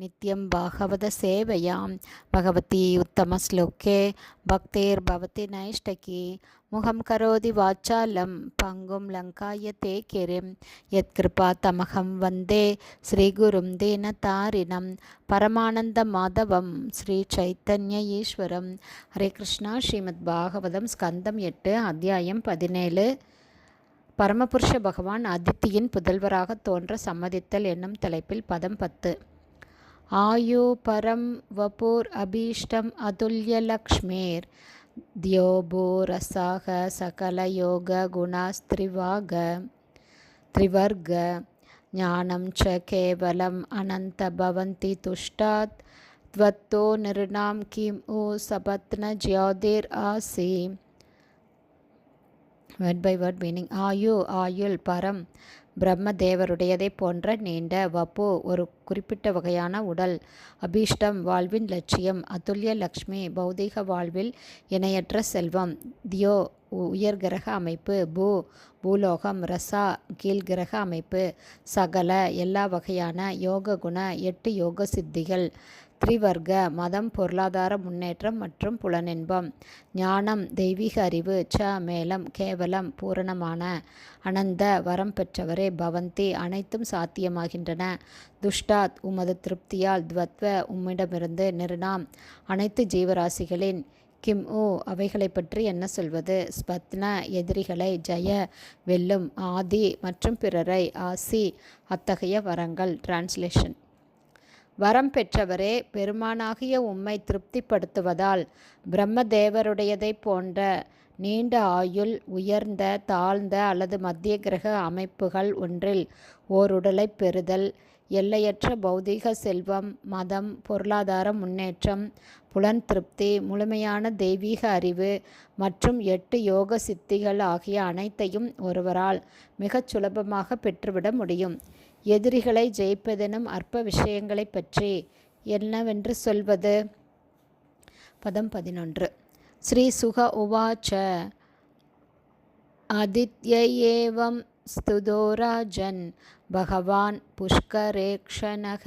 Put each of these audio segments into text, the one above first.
நித்யம் பாகவத சேவையாம். பகவதி உத்தம ஸ்லோகே. பக்தேர் பவதி நைஷ்டகி. முகம் கரோதி வாச்சாலம். பங்கும் லங்காய தே கிரிம் யத்கிருபா தமகம் வந்தே. ஸ்ரீகுரும் தேன தாரிணம். பரமானந்த மாதவம். ஸ்ரீ சைத்தன்ய ஈஸ்வரம். ஹரே கிருஷ்ணா. ஸ்ரீமத் பாகவதம் ஸ்கந்தம் எட்டு அத்தியாயம் பதினேழு. பரமபுருஷ பகவான் அதித்தியின் புதல்வராக தோன்ற சம்மதித்தல் என்னும் தலைப்பில் பதம் பத்து. आयुः परं वपुरभीष्टम् अतुल्यलक्ष्मेर्। द्योभो रसाः सकलयोगुणास्त्रिवाघ त्रिवर्ग। ज्ञानं च केवलम् अनन्त भवन्ति तुष्टात्। त्वत्तो नृणां किं उ सपत्नज्योतिरासि வேர்ட் பை வேர்ட் மீனிங் ஆயு ஆயுள் பரம் பிரம்ம தேவருடையதை போன்ற நீண்ட வப்பு ஒரு குறிப்பிட்ட வகையான உடல் அபீஷ்டம் வாழ்வின் லட்சியம் அதுல்ய லக்ஷ்மி பௌதீக வாழ்வில் இணையற்ற செல்வம் தியோ உயர்கிரக அமைப்பு பூ பூலோகம் ரசா கீழ்கிரக அமைப்பு சகல எல்லா வகையான யோக குண எட்டு யோக சித்திகள் த்ரிவர்க்க மதம் பொருளாதார முன்னேற்றம் மற்றும் புலனின்பம். ஞானம் தெய்வீக அறிவு ச மேலம் கேவலம் பூரணமான அனந்த வரம் பெற்றவரே பவந்தி அனைத்தும் சாத்தியமாகின்றன. துஷ்டாத் உமது திருப்தியால் துவத்வ உம்மிடமிருந்து நிருணாம் அனைத்து ஜீவராசிகளின். கிம் ஓ அவைகளை பற்றி என்ன சொல்வது? ஸ்பத்ன எதிரிகளை ஜெய வெல்லும் ஆதி மற்றும் பிறரை ஆசி அத்தகைய வரங்கள். டிரான்ஸ்லேஷன் வரம் பெற்றவரே பெருமானாகிய உம்மை திருப்திப்படுத்துவதால் பிரம்மதேவருடையதை போன்ற நீண்ட ஆயுள் உயர்ந்த தாழ்ந்த அல்லது மத்திய கிரக அமைப்புகள் ஒன்றில் ஓருடலை பெறுதல் எல்லையற்ற பௌதீக செல்வம் மதம் பொருளாதார முன்னேற்றம் புலன் திருப்தி முழுமையான தெய்வீக அறிவு மற்றும் எட்டு யோக சித்திகள் ஆகிய அனைத்தையும் ஒருவரால் மிகச் சுலபமாக பெற்றுவிட முடியும். எதிரிகளை ஜெயிப்பதெனும் அற்ப விஷயங்களை பற்றி என்னவென்று சொல்வது பதம் பதினொன்று ஸ்ரீ சுக உவாச்ச ஆதித்யேவம் स्तुदोराजन् भगवान् पुष्करेक्षणः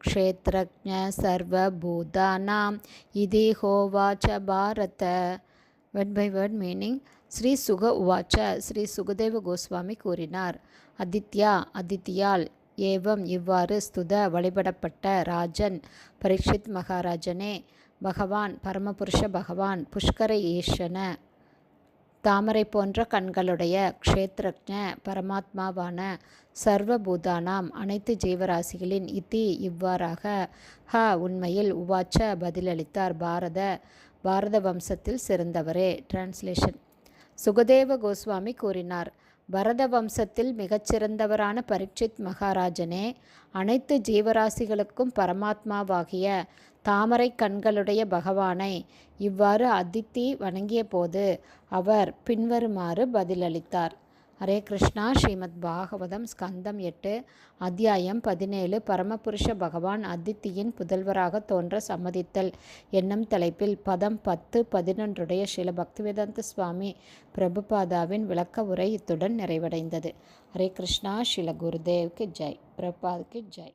क्षेत्रज्ञ सर्वभूतानाम् इति होवाच Bharata word by word meaning Shri Shuka உவாச்ச ஸ்ரீ சுகதேவ கோஸ்வாமி கூறினார். அதித்யா அதித்தியால் ஏவம் இவ்வாறு ஸ்துத வழிபடப்பட்ட ராஜன் பரீட்சித் மகாராஜனே பகவான் பரமபுருஷ பகவான் புஷ்கர ஈஷன தாமரை போன்ற கண்களுடைய க்ஷேத்ரஜ பரமாத்மாவான சர்வபூதானாம் அனைத்து ஜீவராசிகளின் இத்தி இவ்வாறாக ஹ உண்மையில் உவாச்ச பதிலளித்தார். பாரத பாரத வம்சத்தில் சிறந்தவரே. டிரான்ஸ்லேஷன் சுகதேவ கோஸ்வாமி கூறினார். பரத வம்சத்தில் மிகச்சிறந்தவரான பரீட்சித் மகாராஜனே அனைத்து ஜீவராசிகளுக்கும் பரமாத்மாவாகிய தாமரை கண்களுடைய பகவானை இவ்வாறு அதித்தி வணங்கிய போது அவர் பின்வருமாறு பதிலளித்தார். ஹரே கிருஷ்ணா ஸ்ரீமத் பாகவதம் ஸ்கந்தம் எட்டு அத்தியாயம் பதினேழு. பரமபுருஷ பகவான் அதித்தியின் புதல்வராக தோன்ற சம்மதித்தல். என்னும் தலைப்பில் பதம் பத்து பதினொன்றுடைய ஸ்ரீல பக்திவேதாந்த சுவாமி பிரபுபாதாவின் விளக்க உரை இத்துடன் நிறைவடைந்தது. ஹரே கிருஷ்ணா ஸ்ரீல குருதேவ்க்கு ஜெய். பிரபாதுக்கு ஜெய்.